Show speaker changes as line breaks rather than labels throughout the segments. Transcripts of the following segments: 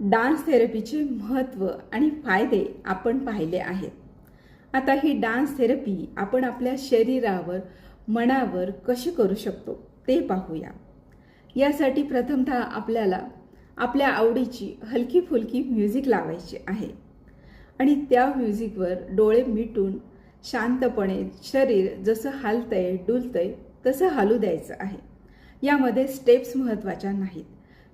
Dance थेरपीचे महत्त्व आणि फायदे आपण पाहिले आहेत. आता ही डान्स थेरपी आपण आपल्या शरीरावर मनावर कशी करू शकतो ते पाहूया. यासाठी प्रथमतः आपल्याला आपल्या आवडीची हलकी फुलकी म्युझिक लावायची आहे. आणि त्या म्युझिकवर डोळे मिटून शांतपणे शरीर जसं हालतंय डुलतंय तसं हालू द्यायचं आहे. यामध्ये स्टेप्स महत्त्वाच्या नाहीत.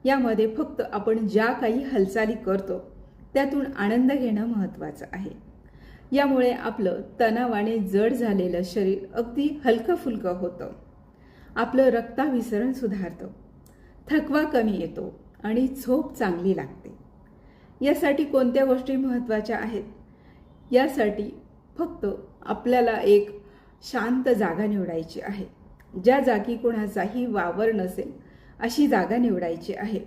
यामध्ये फक्त आपण ज्या काही हालचाली करतो त्यातून आनंद घेणं महत्त्वाचं आहे. यामुळे आपलं तणावाने जड झालेलं शरीर अगदी हलकं फुलकं होतं. आपलं रक्ताभिसरण सुधारतं. थकवा कमी येतो आणि झोप चांगली लागते. यासाठी कोणत्या गोष्टी महत्त्वाच्या आहेत? यासाठी फक्त आपल्याला एक शांत जागा निवडायची आहे. ज्या जागी कोणाचाही वावर नसेल अशी जागा निवडायची आहे.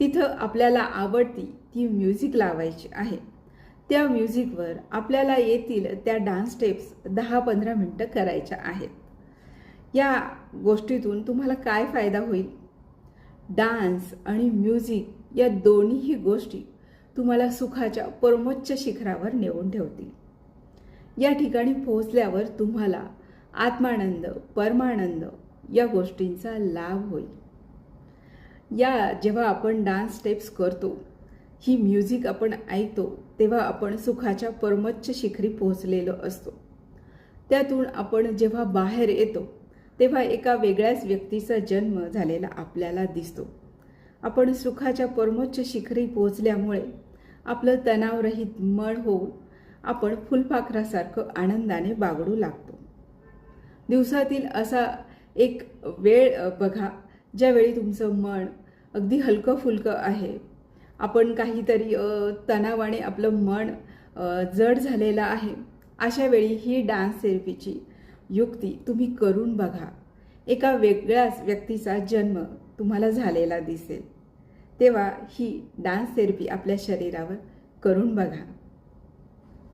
तिथं आपल्याला आवडती ती म्युझिक लावायची आहे. त्या म्युझिकवर आपल्याला येतील त्या डान्स स्टेप्स दहा पंधरा मिनटं करायच्या आहेत. या गोष्टीतून तुम्हाला काय फायदा होईल? डान्स आणि म्युझिक या दोन्हीही गोष्टी तुम्हाला सुखाच्या परमोच्च शिखरावर नेऊन ठेवतील. या ठिकाणी पोहोचल्यावर तुम्हाला आत्मानंद परमानंद या गोष्टींचा लाभ होईल. या जेव्हा आपण डान्स स्टेप्स करतो ही म्युझिक आपण ऐकतो तेव्हा आपण सुखाच्या परमोच्च शिखरी पोहोचलेलो असतो. त्यातून आपण जेव्हा बाहेर येतो तेव्हा एका वेगळ्याच व्यक्तीचा जन्म झालेला आपल्याला दिसतो. आपण सुखाच्या परमोच्च शिखरी पोहोचल्यामुळे आपलं तणावरहित मन होऊन आपण फुलपाखरासारखं आनंदाने बागडू लागतो. दिवसातील असा एक वेळ बघा ज्यावेळी तुमचं मन अगदी हलकं फुलकं आहे आपण काहीतरी तणावाने आपलं मन जड झालेलं आहे अशा वेळी ही डान्स थेरपीची युक्ती तुम्ही करून बघा. एका वेगळ्याच व्यक्तीचा जन्म तुम्हाला झालेला दिसेल. तेव्हा ही डान्स थेरपी आपल्या शरीरावर करून बघा.